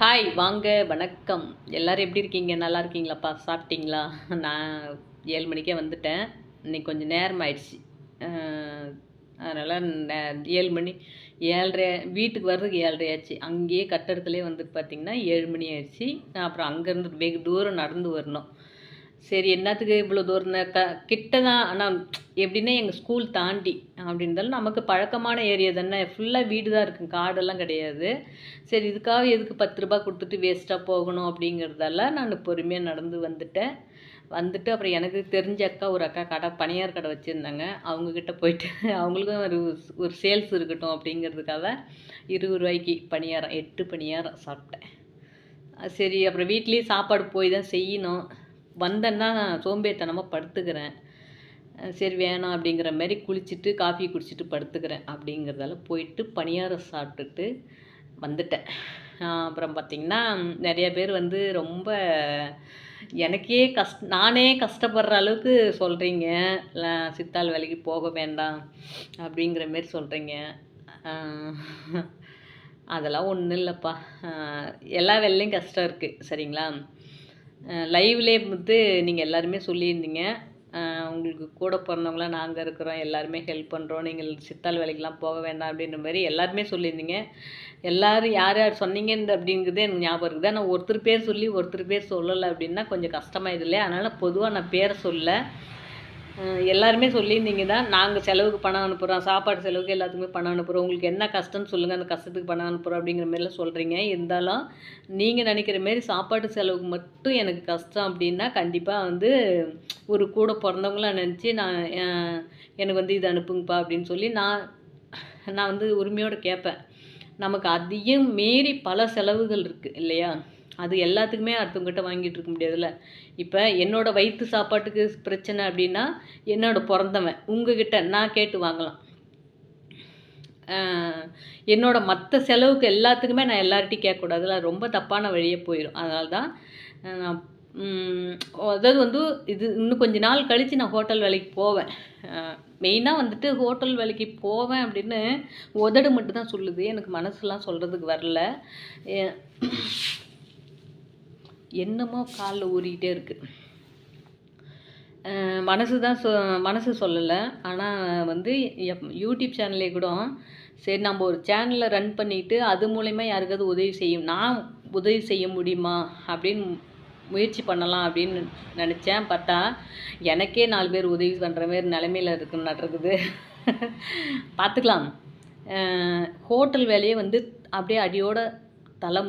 Hi வாங்க வணக்கம். எல்லோரும் எப்படி இருக்கீங்க? நல்லா இருக்கீங்களாப்பா? சாப்பிட்டீங்களா? நான் ஏழு மணிக்கே வந்துட்டேன். இன்னைக்கு கொஞ்சம் நேரம் ஆயிடுச்சு. அதனால் ஏழு மணி ஏழரை வீட்டுக்கு வர்றதுக்கு ஏழரை ஆச்சு. அங்கேயே கட்டடத்துலேயே வந்து பார்த்திங்கன்னா ஏழு மணி ஆயிடுச்சு. நான் அப்புறம் அங்கேருந்து வெகு தூரம் நடந்து வரணும். சரி என்னத்துக்கு இவ்வளோ தூரம் க கிட்ட தான் ஆனால் எப்படின்னா எங்கள் ஸ்கூல் தாண்டி அப்படின்றாலும் நமக்கு பழக்கமான ஏரியா தானே. ஃபுல்லாக வீடு தான் இருக்குது காடெல்லாம் கிடையாது. சரி இதுக்காக எதுக்கு பத்து ரூபா கொடுத்துட்டு வேஸ்ட்டாக போகணும் அப்படிங்கிறதால நான் பொறுமையாக நடந்து வந்துட்டேன். வந்துட்டு அப்புறம் எனக்கு தெரிஞ்ச அக்கா ஒரு அக்கா கடை பணியார் கடை வச்சுருந்தாங்க. அவங்கக்கிட்ட போயிட்டு அவங்களுக்கும் ஒரு ஒரு சேல்ஸ் இருக்கட்டும் அப்படிங்கிறதுக்காக இருபது ரூபாய்க்கு பணியாரம் எட்டு பணியாரம் சாப்பிட்டேன். சரி அப்புறம் வீட்லேயும் சாப்பாடு போய் தான் செய்யணும். வந்தேன்னா சோம்பேறித்தனமாக படுத்துக்கிறேன். சரி வேணாம் அப்படிங்கிற மாதிரி குளிச்சுட்டு காஃபி குடிச்சிட்டு படுத்துக்கிறேன் அப்படிங்கிறதால போயிட்டு பணியாரம் சாப்பிட்டுட்டு வந்துட்டேன். அப்புறம் பார்த்திங்கன்னா நிறைய பேர் வந்து ரொம்ப எனக்கே கஷ்ட நானே கஷ்டப்படுற அளவுக்கு சொல்கிறீங்க சித்தாள் வேலைக்கு போக வேண்டாம் அப்படிங்கிற மாரி சொல்கிறீங்க அதெல்லாம் ஒன்றும் இல்லைப்பா. எல்லா வேலையும் கஷ்டம் இருக்குது சரிங்களா? லைவ்லே வந்து நீங்கள் எல்லாருமே சொல்லியிருந்தீங்க. உங்களுக்கு கூட பிறந்தவங்களாம் நாங்கள் இருக்கிறோம் எல்லாருமே ஹெல்ப் பண்ணுறோம் நீங்கள் சித்தாள் வேலைக்கெலாம் போக வேண்டாம் அப்படின்ற மாதிரி எல்லாருமே சொல்லியிருந்தீங்க. எல்லோரும் யார் யார் சொன்னீங்கன்னு அப்படிங்கிறது எனக்கு ஞாபகம் இருக்குது. ஆனால் ஒருத்தர் பேர் சொல்லி ஒருத்தர் பேர் சொல்லலை அப்படின்னா கொஞ்சம் கஷ்டமாயிது இல்லையா? அதனால் பொதுவாக நான் பேரை சொல்ல எல்லாருமே சொல்லியிருந்தீங்க தான். நாங்கள் செலவுக்கு பணம் அனுப்புகிறோம் சாப்பாடு செலவுக்கு எல்லாத்துக்குமே பணம் அனுப்புகிறோம் உங்களுக்கு என்ன கஷ்டம்னு சொல்லுங்கள் அந்த கஷ்டத்துக்கு பணம் அனுப்புகிறோம் அப்படிங்கிற மாதிரிலாம் சொல்கிறீங்க இருந்தாலும் நீங்கள் நினைக்கிற மாரி சாப்பாடு செலவுக்கு மட்டும் எனக்கு கஷ்டம் அப்படின்னா கண்டிப்பாக வந்து ஒரு கூட பிறந்தவங்களாம் நினச்சி நான் எனக்கு வந்து இது அனுப்புங்கப்பா அப்படின்னு சொல்லி நான் நான் வந்து உரிமையோடு கேட்பேன். நமக்கு அதையும் மீறி பல செலவுகள் இருக்குது இல்லையா? அது எல்லாத்துக்குமே அடுத்தவங்ககிட்ட வாங்கிட்டு இருக்க முடியாதுல்ல. இப்போ என்னோடய வயிற்று சாப்பாட்டுக்கு பிரச்சனை அப்படின்னா என்னோட பிறந்தவன் உங்ககிட்ட நான் கேட்டு வாங்கலாம். என்னோட மற்ற செலவுக்கு எல்லாத்துக்குமே நான் எல்லார்ட்டையும் கேட்கக்கூடாதுல ரொம்ப தப்பான வழியே போயிடும் அதனால தான் நான் அதாவது வந்து இது இன்னும் கொஞ்ச நாள் கழித்து நான் ஹோட்டல் வேலைக்கு போவேன். மெயினாக வந்துட்டு ஹோட்டல் வேலைக்கு போவேன் அப்படின்னு உதடு மட்டும் தான் சொல்லுது. எனக்கு மனசுலாம் சொல்கிறதுக்கு வரல. என்னமோ காலில் ஊறிக்கிட்டே இருக்குது மனசு தான் சொ மனசு சொல்லலை. ஆனால் வந்து எப் யூடியூப் சேனல்லே கூட சரி நம்ம ஒரு சேனலை ரன் பண்ணிவிட்டு அது மூலயமா யாருக்காவது உதவி செய்யும் நான் உதவி செய்ய முடியுமா அப்படின்னு முயற்சி பண்ணலாம் அப்படின்னு நினச்சேன். பார்த்தா எனக்கே நாலு பேர் உதவி பண்ணுற மாரி நிலமையில் இருக்குன்னு நடக்குது. பார்த்துக்கலாம். ஹோட்டல் வேலையை வந்து அப்படியே அடியோட தலை